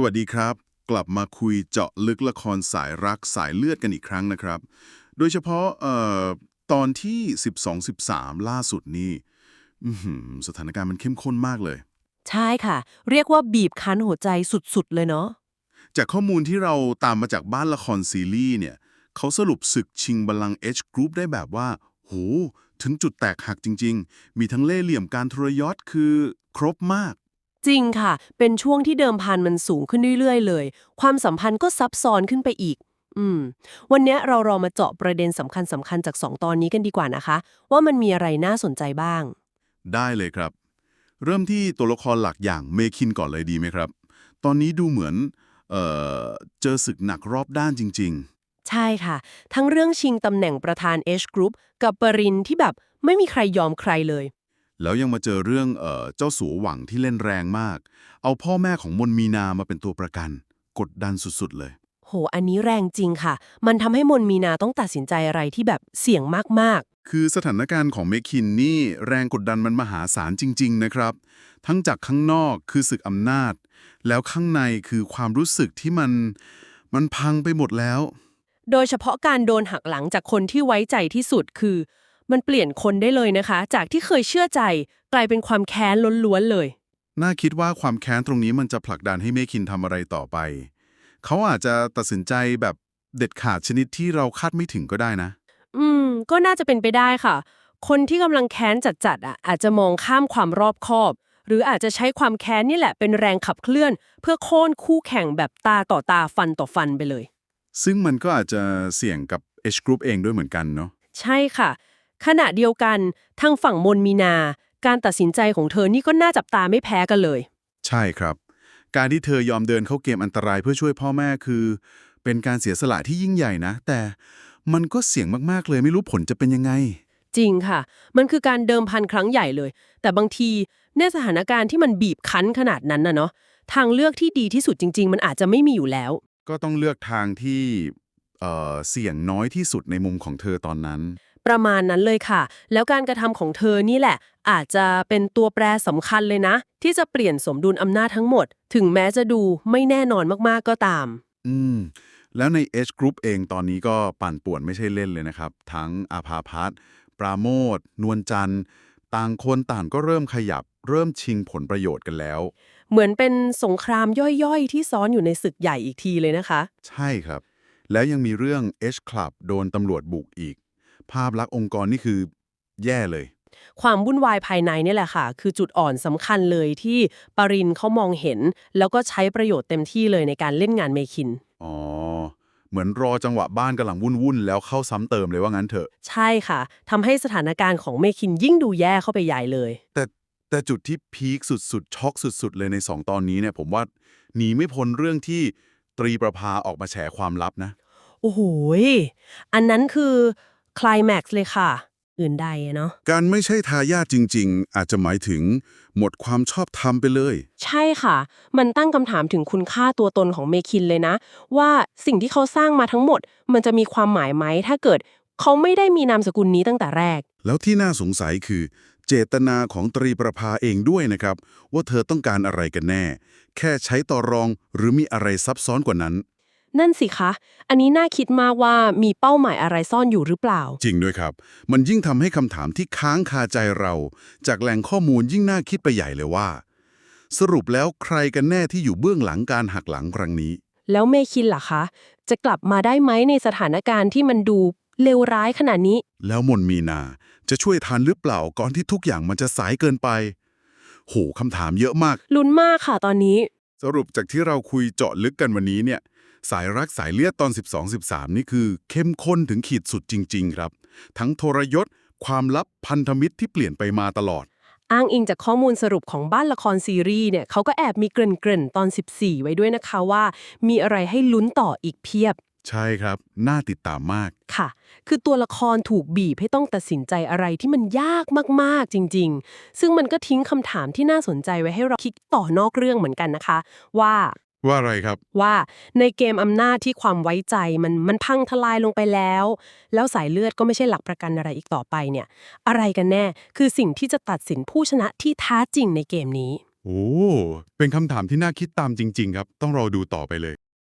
สวัสดีครับ กลับมาคุยเจาะลึกละครสายรักสายเลือดกันอีกครั้งนะครับ โดยเฉพาะเอ่อตอนที่ 12-13 ล่าสุดนี่อื้อหือสถานการณ์มันเข้มข้นมากเลย ใช่ค่ะ เรียกว่าบีบคั้นหัวใจสุดๆ เลยเนาะจากข้อมูลที่เราตามมาจากบ้านละครซีรีส์เนี่ยเขาสรุปศึกชิงบัลลังก์ H Group ได้แบบว่า โห ถึงจุดแตกหักจริง ๆ มีทั้งเล่ห์เหลี่ยมการทรยศคือครบมาก จริงค่ะ เป็นช่วงที่เดิมพันมันสูงขึ้นเรื่อยๆ เลย ความสัมพันธ์ก็ซับซ้อนขึ้นไปอีก อืม วันเนี้ยเรารอมาเจาะประเด็นสำคัญสำคัญๆจาก 2 ตอนนี้กันดีกว่านะคะ ว่ามันมีอะไรน่าสนใจบ้าง ได้เลยครับ เริ่มที่ตัวละครหลักอย่างเมคินก่อนเลยดีไหมครับ ตอนนี้ดูเหมือนเอ่อเจอศึกหนักรอบด้านจริงใช่ค่ะ ทั้งเรื่องชิงตำแหน่งประธาน H Group กับปรินที่แบบไม่มีใครยอมใครเลยๆ แล้วยังมาเจอเรื่องเอ่อเจ้าสัวหวังที่เล่นแรงมาก เอาพ่อแม่ของมนมีนามาเป็นตัวประกัน กดดันสุดๆเลย โห อันนี้แรงจริงค่ะ มันทำให้มนมีนาต้องตัดสินใจอะไรที่แบบเสี่ยงมากคือสถานการณ์ของเมคินนี่แรงกดดันมันมหาศาลจริง ๆ นะครับ ทั้งจากข้างนอกคือศึกอำนาจ แล้วข้างในคือความรู้สึกที่มัน มันพังไปหมดแล้ว ๆ โดยเฉพาะการโดนหักหลังจากคนที่ไว้ใจที่สุดคือ มันเปลี่ยนคนได้เลยนะคะ จากที่เคยเชื่อใจกลายเป็นความแค้นล้วนๆเลย น่าคิดว่าความแค้นตรงนี้มันจะผลักดันให้เมคินทำอะไรต่อไป เขาอาจจะตัดสินใจแบบเด็ดขาดชนิดที่เราคาดไม่ถึงก็ได้นะ อืม ก็น่าจะเป็นไปได้ค่ะ คนที่กำลังแค้นจัดๆอะอาจจะมองข้ามความรอบคอบ หรืออาจจะใช้ความแค้นนี่แหละเป็นแรงขับเคลื่อน เพื่อโค่นคู่แข่งแบบตาต่อตาฟันต่อฟันไปเลย ซึ่งมันก็อาจจะเสี่ยงกับ H Group เองด้วยเหมือนกันเนาะ ใช่ค่ะ ขณะเดียวกันทางฝั่งมนมีนา การตัดสินใจของเธอนี่ก็น่าจับตาไม่แพ้กันเลย ใช่ครับ การที่เธอยอมเดินเข้าเกมอันตรายเพื่อช่วยพ่อแม่คือ เป็นการเสียสละที่ยิ่งใหญ่นะ แต่มันก็เสี่ยงมากๆเลยไม่รู้ผลจะเป็นยังไง จริงค่ะ มันคือการเดิมพันครั้งใหญ่เลย แต่บางทีในสถานการณ์ที่มันบีบคั้นขนาดนั้นนะเนาะทางเลือกที่ดีที่สุดจริง ๆ มันอาจจะไม่มีอยู่แล้ว ก็ต้องเลือกทางที่เอ่อเสี่ยงน้อยที่สุดในมุมของเธอตอนนั้น ประมาณนั้นเลยค่ะ แล้วการกระทำของเธอนี่แหละ อาจจะเป็นตัวแปรสำคัญเลยนะ ที่จะเปลี่ยนสมดุลอำนาจทั้งหมด ถึงแม้จะดูไม่แน่นอนมากๆก็ตาม อืมแล้วใน H Group เองตอนนี้ก็ปั่นป่วนไม่ใช่เล่นเลยนะครับ ทั้งอาภาพัฒน์ปราโมทนวลจันทร์ ต่างคนต่างก็เริ่มขยับ เริ่มชิงผลประโยชน์กันแล้ว เหมือนเป็นสงครามย่อยๆ ที่ซ้อนอยู่ในศึกใหญ่อีกทีเลยนะคะ ใช่ครับ แล้วยังมีเรื่อง H Club โดนตำรวจบุกอีก ภาพลักษณ์องค์กรนี่คือแย่เลย ความวุ่นวายภายในเนี่ยแหละค่ะ คือจุดอ่อนสำคัญเลยที่ปรินเขามองเห็น แล้วก็ใช้ประโยชน์เต็มที่เลยในการเล่นงานเมคิน อ๋อ เหมือนรอจังหวะบ้านกำลังวุ่นๆ แล้วเข้าซ้ำเติมเลยว่างั้นเถอะ ใช่ค่ะทำให้สถานการณ์ของเมคินยิ่งดูแย่เข้าไปใหญ่เลย แต่แต่จุดที่พีคสุดๆ ช็อกสุด ๆ เลยใน 2 ตอนนี้เนี่ยผมว่าหนีไม่พ้นเรื่องที่ตรีประภาออกมาแฉความลับนะ โอ้โหยอันนั้นคือ คลายแม็กซ์เลยค่ะ อื่นใดอะเนาะการไม่ใช่ทายาทจริง ๆ อาจจะหมายถึง หมดความชอบธรรมไปเลย ใช่ค่ะ มันตั้งคำถามถึงคุณค่าตัวตนของเมคินเลยนะ ว่าสิ่งที่เขาสร้างมาทั้งหมด มันจะมีความหมายไหมถ้าเกิด เขาไม่ได้มีนามสกุลนี้ตั้งแต่แรก แล้วที่น่าสงสัยคือ เจตนาของตรีประภาเองด้วยนะครับ ว่าเธอต้องการอะไรกันแน่ แค่ใช้ต่อรองหรือมีอะไรซับซ้อนกว่านั้น นั่นสิคะ อันนี้น่าคิดมากว่ามีเป้าหมายอะไรซ่อนอยู่หรือเปล่า จริงด้วยครับ มันยิ่งทำให้คำถามที่ค้างคาใจเรา จากแหล่งข้อมูลยิ่งน่าคิดไปใหญ่เลยว่า สรุปแล้วใครกันแน่ที่อยู่เบื้องหลังการหักหลังครั้งนี้ แล้วเมคินล่ะคะ จะกลับมาได้ไหมในสถานการณ์ที่มันดูเลวร้ายขนาดนี้ แล้วมนมีนาจะช่วยทันหรือเปล่าก่อนที่ทุกอย่างมันจะสายเกินไป โหคำถามเยอะมาก ลุ้นมากค่ะตอนนี้ สรุปจากที่เราคุยเจาะลึกกันวันนี้เนี่ย สายรักสายเลือดตอน 12-13 นี่คือเข้มข้นถึงขีดสุดจริง ๆ ครับ ทั้งโทรยศ ความลับพันธมิตรที่เปลี่ยนไปมาตลอด อ้างอิงจากข้อมูลสรุปของบ้านละครซีรีส์เนี่ยเขาก็แอบมีเกริ่นๆตอน 14 ไว้ด้วยนะคะว่า มีอะไรให้ลุ้นต่ออีกเพียบ ใช่ครับ น่าติดตามมาก ค่ะ คือตัวละครถูกบีบให้ต้องตัดสินใจอะไรที่มันยากมากๆจริง ๆ ซึ่งมันก็ทิ้งคำถามที่น่าสนใจไว้ให้เราคิดต่อนอกเรื่องเหมือนกันนะคะ ว่า ว่าอะไรครับ ว่าในเกมอำนาจที่ความไว้ใจมันมันพังทลายลงไปแล้ว แล้วสายเลือดก็ไม่ใช่หลักประกันอะไรอีกต่อไปเนี่ย อะไรกันแน่คือสิ่งที่จะตัดสินผู้ชนะที่แท้จริงในเกมนี้ โอ้ เป็นคำถามที่น่าคิดตามจริง ๆ ครับ ต้องรอดูต่อไปเลย